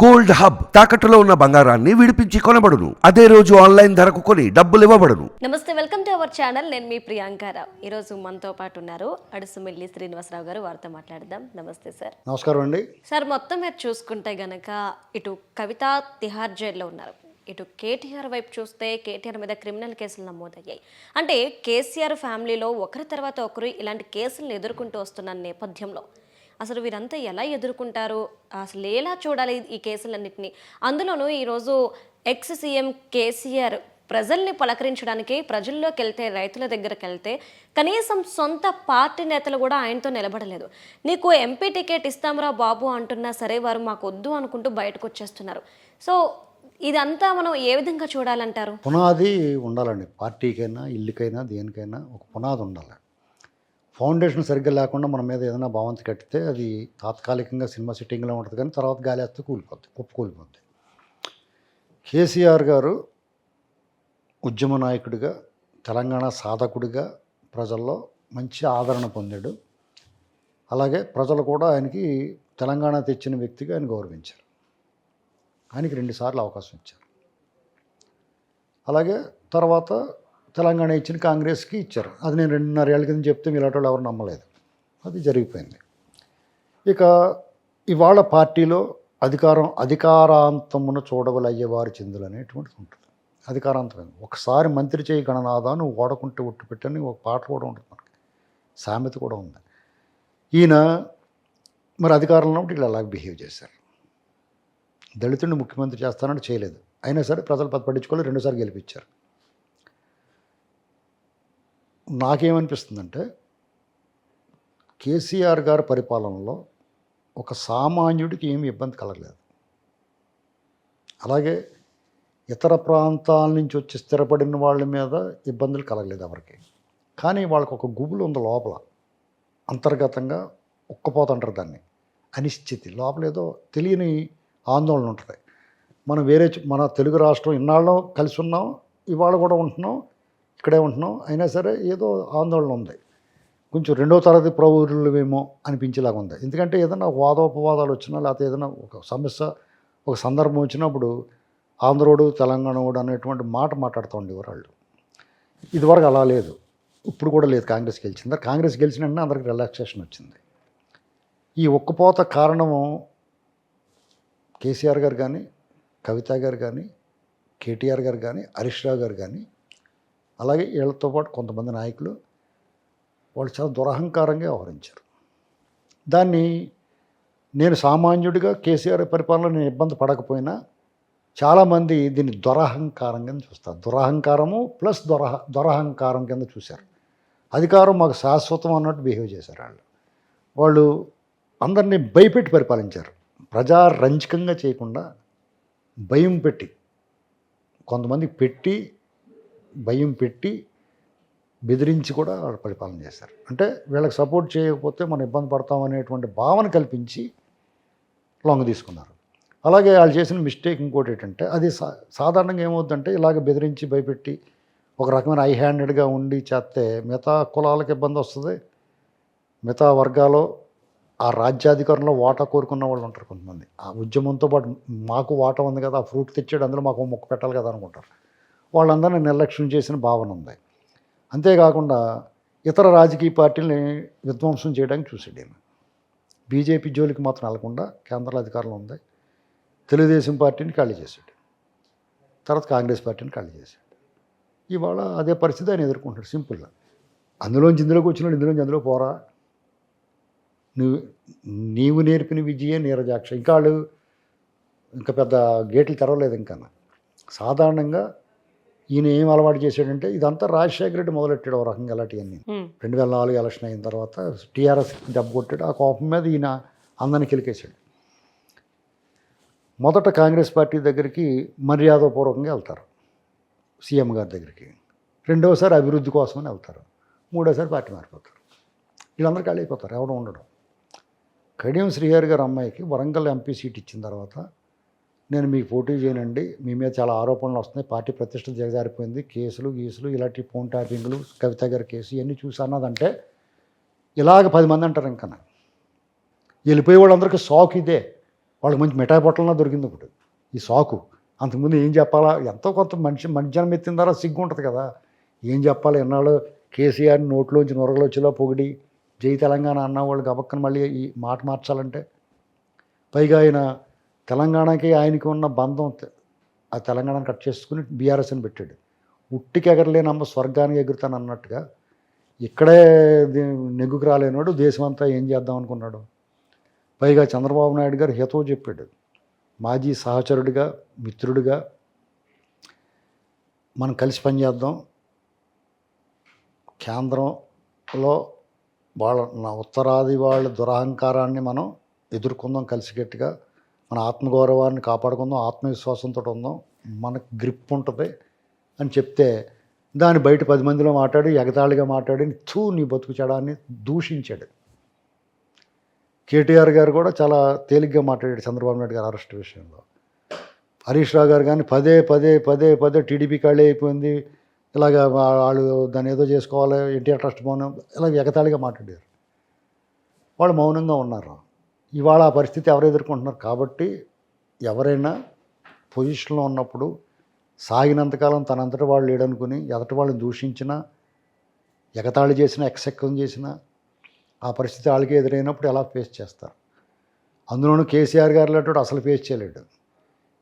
Gold hub తాకట్టులో ఉన్న బంగారాన్ని విడిపించి కొనబడును. అదే రోజు ఆన్లైన్ ధరకు కొని డబ్బులు ఇవ్వబడును. నమస్తే వెల్కమ్ టు అవర్ ఛానల్. నేను మీ ప్రియాంకారావు ఈరోజు మనతో పాటు ఉన్నారు అడుసుమిల్లి శ్రీనివాసరావు గారు. వారితో మాట్లాడదాం. నమస్తే సార్. నమస్కారం అండి. సార్ మొత్తం మీరు చూసుకుంటే గనక ఇటు కవిత తిహార్ జైల్లో ఉన్నారు. ఇటు కేటీఆర్ వైపు చూస్తే కేటీఆర్ మీద క్రిమినల్ కేసులు నమోదయ్యాయి. అంటే కేసీఆర్ ఫ్యామిలీలో ఒకరి తర్వాత ఒకరు ఇలాంటి కేసులను ఎదుర్కొంటూ వస్తున్న నేపథ్యంలో అసలు వీరంతా ఎలా ఎదుర్కొంటారు అసలు ఎలా చూడాలి ఈ కేసులన్నింటినీ? అందులోనూ ఈరోజు ఎక్స్ సీఎం కేసీఆర్ ప్రజల్ని పలకరించడానికి ప్రజల్లోకి వెళ్తే రైతుల దగ్గరికి వెళ్తే కనీసం సొంత పార్టీ నేతలు కూడా ఆయనతో నిలబడలేదు. నీకు ఎంపీ టికెట్ ఇస్తాంరా బాబు అంటున్నా సరే వారు మాకు వద్దు అనుకుంటూ బయటకు వచ్చేస్తున్నారు. సో ఇదంతా మనం ఏ విధంగా చూడాలంటారు? పునాది ఉండాలండి. పార్టీకైనా ఇల్లుకైనా దేనికైనా ఒక పునాది ఉండాలి. ఫౌండేషన్ సరిగ్గా లేకుండా మన మీద ఏదైనా భావంతి కట్టితే అది తాత్కాలికంగా సినిమా సిట్టింగ్లో ఉంటుంది కానీ తర్వాత గాలేస్తే కూలిపోద్ది కుప్పు కూలిపోద్ది కేసీఆర్ గారు ఉద్యమ నాయకుడిగా తెలంగాణ సాధకుడిగా ప్రజల్లో మంచి ఆదరణ పొందాడు. అలాగే ప్రజలు కూడా ఆయనకి తెలంగాణ తెచ్చిన వ్యక్తిగా ఆయన గౌరవించారు. ఆయనకి రెండుసార్లు అవకాశం ఇచ్చారు. అలాగే తర్వాత తెలంగాణ ఇచ్చిన కాంగ్రెస్కి ఇచ్చారు. అది నేను రెండున్నర ఏళ్ళ కింద చెప్తే మీలాంటి వాళ్ళు ఎవరు నమ్మలేదు. అది జరిగిపోయింది. ఇక ఇవాళ పార్టీలో అధికారం అధికారాంతమును చూడవలయ్యే వారి చిందులు అనేటువంటిది ఉంటుంది. అధికారాంతం ఒకసారి మంత్రి చేయి గణనాదా నువ్వు ఓడకుంటే ఒట్టు పెట్టని ఒక పాట కూడా ఉంటుంది మనకి. సామెత కూడా ఉంది. ఈయన మరి అధికారంలో ఉన్నప్పుడు ఇలా అలాగే బిహేవ్ చేశారు. దళితుడిని ముఖ్యమంత్రి చేస్తానంటే చేయలేదు. అయినా సరే ప్రజలు పది పట్టించుకోవాలి రెండుసార్లు గెలిపించారు. నాకేమనిపిస్తుందంటే కేసీఆర్ గారి పరిపాలనలో ఒక సామాన్యుడికి ఏమి ఇబ్బంది కలగలేదు. అలాగే ఇతర ప్రాంతాల నుంచి వచ్చి స్థిరపడిన వాళ్ళ మీద ఇబ్బందులు కలగలేదు ఎవరికి. కానీ వాళ్ళకి ఒక గుబులు ఉంది లోపల. అంతర్గతంగా ఉక్కపోతుంటారు దాన్ని. అనిశ్చితి. లోపల ఏదో తెలియని ఆందోళన ఉంటుంది. మనం వేరే మన తెలుగు రాష్ట్రం ఇన్నాళ్ళు కలిసి ఉన్నాం ఇవాళ కూడా ఉంటున్నాం ఇక్కడే ఉంటున్నాం. అయినా సరే ఏదో ఆందోళన ఉంది. కొంచెం రెండో తరగతి ప్రౌఢులమేమో అనిపించేలాగా ఉంది. ఎందుకంటే ఏదైనా వాదోపవాదాలు వచ్చినా లేకపోతే ఏదైనా ఒక సమస్య ఒక సందర్భం వచ్చినప్పుడు ఆంధ్రోడు తెలంగాణోడు అనేటువంటి మాట మాట్లాడుతూ ఉండేవారు వాళ్ళు. ఇదివరకు అలా లేదు. ఇప్పుడు కూడా లేదు కాంగ్రెస్ గెలిచింది. కాంగ్రెస్ గెలిచిన వెంటనే అందరికి రిలాక్సేషన్ వచ్చింది. ఈ ఒక్కపోత కారణము కేసీఆర్ గారు కానీ కవిత గారు కానీ కేటీఆర్ గారు కానీ హరీష్ రావు గారు కానీ అలాగే వీళ్ళతో పాటు కొంతమంది నాయకులు వాళ్ళు చాలా దురహంకారంగా వ్యవహరించారు. దాన్ని నేను సామాన్యుడిగా కేసీఆర్ పరిపాలన నేను ఇబ్బంది పడకపోయినా చాలామంది దీన్ని దొరహంకారంగా చూస్తారు. దురహంకారము ప్లస్ దొరహ దొరహంకారం కింద చూశారు. అధికారం మాకు శాశ్వతం అన్నట్టు బిహేవ్ చేశారు వాళ్ళు. వాళ్ళు అందరినీ భయపెట్టి పరిపాలించారు. ప్రజారంజకంగా చేయకుండా భయం పెట్టి కొంతమంది పెట్టి భయం పెట్టి బెదిరించి కూడా పరిపాలన చేశారు. అంటే వీళ్ళకి సపోర్ట్ చేయకపోతే మనం ఇబ్బంది పడతాం అనేటువంటి భావన కల్పించి లొంగ తీసుకున్నారు. అలాగే వాళ్ళు చేసిన మిస్టేక్ ఇంకోటి ఏంటంటే అది సా సాధారణంగా ఏమవుతుందంటే ఇలాగ బెదిరించి భయపెట్టి ఒక రకమైన ఐ హ్యాండెడ్గా ఉండి చేస్తే మిగతా కులాలకు ఇబ్బంది వస్తుంది. మిగతా వర్గాలు ఆ రాజ్యాధికారంలో వాటా కోరుకున్న వాళ్ళు ఉంటారు కొంతమంది. ఆ ఉద్యమంతో పాటు మాకు వాటా ఉంది కదా ఆ ఫ్రూట్ తెచ్చాడు అందులో మాకు మొక్క పెట్టాలి కదా అనుకుంటారు. వాళ్ళందరినీ నిర్లక్ష్యం చేసిన భావన ఉంది. అంతేకాకుండా ఇతర రాజకీయ పార్టీలని విధ్వంసం చేయడానికి చూసాడు ఈయన. బీజేపీ జోలికి మాత్రం వెళ్ళకుండా కేంద్రాల అధికారంలో ఉంది. తెలుగుదేశం పార్టీని ఖాళీ చేశాడు. తర్వాత కాంగ్రెస్ పార్టీని ఖాళీ చేశాడు. ఇవాళ అదే పరిస్థితి ఆయన ఎదుర్కొంటాడు సింపుల్గా. అందులోంచి ఇందులోకి వచ్చినాడు ఇందులోంచి అందులో పోరా? నువ్వు నీవు నేర్పిన విజయే నీరజాక్ష. ఇంకా వాళ్ళు ఇంకా పెద్ద గేట్లు తెరవలేదు ఇంకా సాధారణంగా ఈయన ఏం అలవాటు చేశాడంటే ఇదంతా రాజశేఖర రెడ్డి మొదలెట్టాడు ఒక రకంగా అలాంటివన్నీ. రెండు వేల నాలుగు ఎలక్షన్ అయిన తర్వాత టీఆర్ఎస్ దెబ్బ కొట్టాడు. ఆ కోపం మీద ఈయన అందరిని కిలికేశాడు. మొదట కాంగ్రెస్ పార్టీ దగ్గరికి మర్యాదపూర్వకంగా వెళ్తారు సీఎం గారి దగ్గరికి. రెండోసారి అభివృద్ధి కోసమని వెళ్తారు. మూడోసారి పార్టీ మారిపోతారు. వీళ్ళందరూ ఖాళీ అయిపోతారు ఎవడం ఉండడం. కడియం శ్రీహరి గారి అమ్మాయికి వరంగల్ ఎంపీ సీట్ ఇచ్చిన తర్వాత నేను మీకు పోటీ చేయనండి. మీ మీద చాలా ఆరోపణలు వస్తున్నాయి. పార్టీ ప్రతిష్ట దిగజారిపోయింది. కేసులు గీసులు ఇలాంటి ఫోన్ ట్యాపింగ్లు కవిత గారి కేసు ఇవన్నీ చూసి అన్నదంటే ఇలాగ పది మంది అంటారు ఇంకా వెళ్ళిపోయే వాళ్ళందరికీ షాక్ ఇదే. వాళ్ళకి మంచి మిఠాయి పొట్టలన్నా దొరికింది ఇప్పుడు ఈ సాకు అంతకుముందు ఏం చెప్పాలా? ఎంతో కొంత మనిషి మధ్యాహ్నం ఎత్తిన తర్వాత సిగ్గు ఉంటుంది కదా. ఏం చెప్పాలి? ఎన్నాళ్ళు కేసీఆర్ నోట్లోంచి నొరగలొచ్చిలో పొగిడి జై తెలంగాణ అన్న వాళ్ళు గబక్కన మళ్ళీ ఈ మాట మార్చాలంటే. పైగా ఆయన తెలంగాణకి ఆయనకి ఉన్న బంధం ఆ తెలంగాణను కట్ చేసుకుని బీఆర్ఎస్ని పెట్టాడు. ఉట్టికి ఎగరలేనమ్మ స్వర్గానికి ఎగురుతాను అన్నట్టుగా ఇక్కడే నెగ్గుకు రాలేనాడు దేశమంతా ఏం చేద్దాం అనుకున్నాడు? పైగా చంద్రబాబు నాయుడు గారు హితవు చెప్పాడు. మాజీ సహచరుడిగా మిత్రుడిగా మనం కలిసి పనిచేద్దాం కేంద్రంలో వాళ్ళ నా ఉత్తరాది వాళ్ళ దురహంకారాన్ని మనం ఎదుర్కొందాం కలిసికట్టుగా. మన ఆత్మగౌరవాన్ని కాపాడుకుందాం ఆత్మవిశ్వాసంతో ఉందాం మనకు గ్రిప్ ఉంటుంది అని చెప్తే దాన్ని బయట పది మందిలో మాట్లాడి ఎగతాళిగా మాట్లాడి తూ నీ బతుకు చెడాన్ని దూషించాడు. కేటీఆర్ గారు కూడా చాలా తేలిగ్గా మాట్లాడాడు చంద్రబాబు నాయుడు గారు అరెస్ట్ విషయంలో. హరీష్ రావు గారు కానీ పదే పదే పదే పదే టీడీపీ ఖాళీ అయిపోయింది ఇలాగ వాళ్ళు దాన్ని ఏదో చేసుకోవాలి ఎన్టీఆర్ ట్రస్ట్ భవనం ఇలాగ ఎగతాళిగా మాట్లాడారు. వాళ్ళు మౌనంగా ఉన్నారు. ఇవాళ ఆ పరిస్థితి ఎవరు ఎదుర్కొంటున్నారు? కాబట్టి ఎవరైనా పొజిషన్లో ఉన్నప్పుడు సాగినంతకాలం తనంతట వాళ్ళు లేడనుకుని ఎదటి వాళ్ళని దూషించినా ఎగతాళి చేసినా ఎక్సెక్కం చేసినా ఆ పరిస్థితి వాళ్ళకి ఎదురైనప్పుడు ఎలా ఫేస్ చేస్తారు? అందులోనూ కేసీఆర్ గారు లాంటి అసలు ఫేస్ చేయలేడు.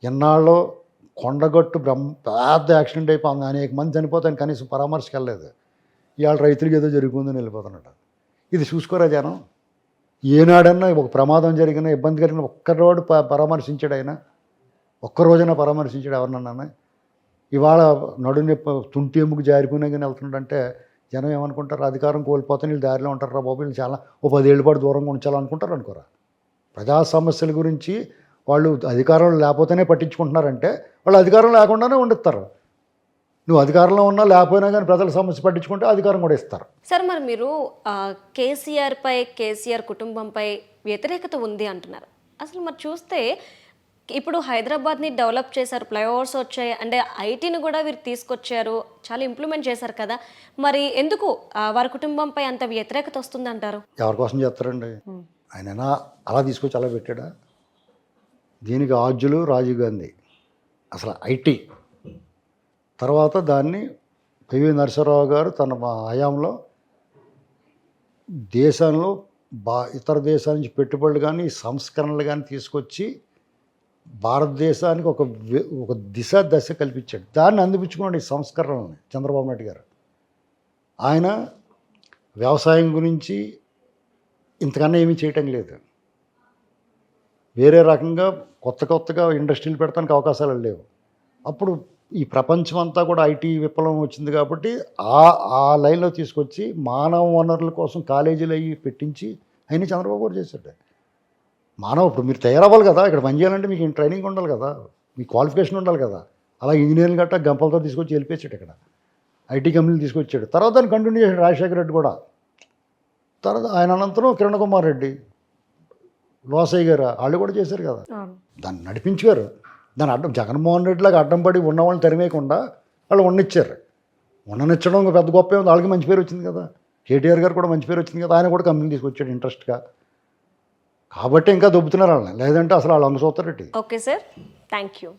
ఎన్నాళ్ళు కొండగట్టు బ్రహ్మ పెద్ద యాక్సిడెంట్ అయిపోయింది అనేక మంది చనిపోతాను కనీసం పరామర్శకు వెళ్ళలేదు ఇవాళ రైతులకి ఏదో జరుగుతుందని వెళ్ళిపోతున్నాడు. ఇది చూసుకోరా జనం? ఏనాడన్నా ఒక ప్రమాదం జరిగిన ఇబ్బంది కలిగిన ఒక్కరోడు ప పరామర్శించాడు ఆయన. ఒక్కరోజైనా పరామర్శించాడు ఎవరినన్నా ఇవాళ నడునొప్పి తుంటి ఎముకు జారిపోయినా కానీ వెళ్తున్నాడంటే జనం ఏమనుకుంటారు? అధికారం కోల్పోతే వీళ్ళు దారిలో ఉంటారు రా బాబు వీళ్ళు చాలా ఓ పదేళ్ళ పాటు దూరంగా ఉంచాలనుకుంటారు అనుకోరా. ప్రజా సమస్యల గురించి వాళ్ళు అధికారం లేకపోతేనే పట్టించుకుంటున్నారంటే వాళ్ళు అధికారం లేకుండానే ఉండిస్తారు. నువ్వు అధికారంలో ఉన్నా లేకపోయినా కానీ ప్రజల సమస్య పట్టించుకుంటే అధికారం కూడా ఇస్తారు. సార్ మరి మీరు కేసీఆర్ పై కేసీఆర్ కుటుంబంపై వ్యతిరేకత ఉంది అంటున్నారు. అసలు మరి చూస్తే ఇప్పుడు హైదరాబాద్ని డెవలప్ చేశారు ఫ్లైఓవర్స్ వచ్చాయి అంటే ఐటీని కూడా వీరు తీసుకొచ్చారు చాలా ఇంప్లిమెంట్ చేశారు కదా. మరి ఎందుకు వారి కుటుంబంపై అంత వ్యతిరేకత వస్తుందంటారు? ఎవరి కోసం చేస్తారండి? ఆయన అలా తీసుకొచ్చి అలా పెట్టాడా? దీనికి ఆద్యులు రాజీవ్ గాంధీ. అసలు ఐటీ తర్వాత దాన్ని పివి నరసింహరావు గారు తన హయాంలో దేశంలో బా ఇతర దేశాల నుంచి పెట్టుబడులు కానీ సంస్కరణలు కానీ తీసుకొచ్చి భారతదేశానికి ఒక ఒక దిశ దశ కల్పించాడు. దాన్ని అందిపించుకున్నాడు ఈ సంస్కరణలని చంద్రబాబు నాయుడు గారు. ఆయన వ్యవసాయం గురించి ఇంతకన్నా ఏమీ చేయటం లేదు. వేరే రకంగా కొత్త కొత్తగా ఇండస్ట్రీలు పెడతానికి అవకాశాలు లేవు. అప్పుడు ఈ ప్రపంచం అంతా కూడా ఐటీ విప్లవం వచ్చింది కాబట్టి ఆ ఆ లైన్లో తీసుకొచ్చి మానవ వనరుల కోసం కాలేజీలు అవి పెట్టించి అయినా చంద్రబాబు గారు చేశాడు. మానవ ఇప్పుడు మీరు తయారవ్వాలి కదా ఇక్కడ పని చేయాలంటే మీకు ట్రైనింగ్ ఉండాలి కదా మీ క్వాలిఫికేషన్ ఉండాలి కదా. అలా ఇంజనీరింగ్ గట్టా గంపలతో తీసుకొచ్చి వెళ్ళిపోయాడు ఇక్కడ. ఐటీ కంపెనీలు తీసుకొచ్చాడు. తర్వాత దాన్ని కంటిన్యూ చేశాడు రాజశేఖర రెడ్డి కూడా. తర్వాత ఆయన అనంతరం కిరణ్ కుమార్ రెడ్డి లోసయ్య గారు వాళ్ళు కూడా చేశారు కదా. దాన్ని నడిపించారు. దాని అడ్డం జగన్మోహన్ రెడ్డిలాగా అడ్డం పడి ఉన్న వాళ్ళని తరిమేయకుండా వాళ్ళు ఉండనిచ్చారు ఉండనిచ్చడం ఒక పెద్ద గొప్ప ఉంది వాళ్ళకి మంచి పేరు వచ్చింది కదా. కేటీఆర్ గారు కూడా మంచి పేరు వచ్చింది కదా. ఆయన కూడా కంపెనీ తీసుకొచ్చాడు ఇంట్రెస్ట్గా. కాబట్టి ఇంకా దొబ్బుతున్నారు వాళ్ళని. లేదంటే అసలు వాళ్ళు అంగసూతారెడ్డి ఓకే సార్. Thank you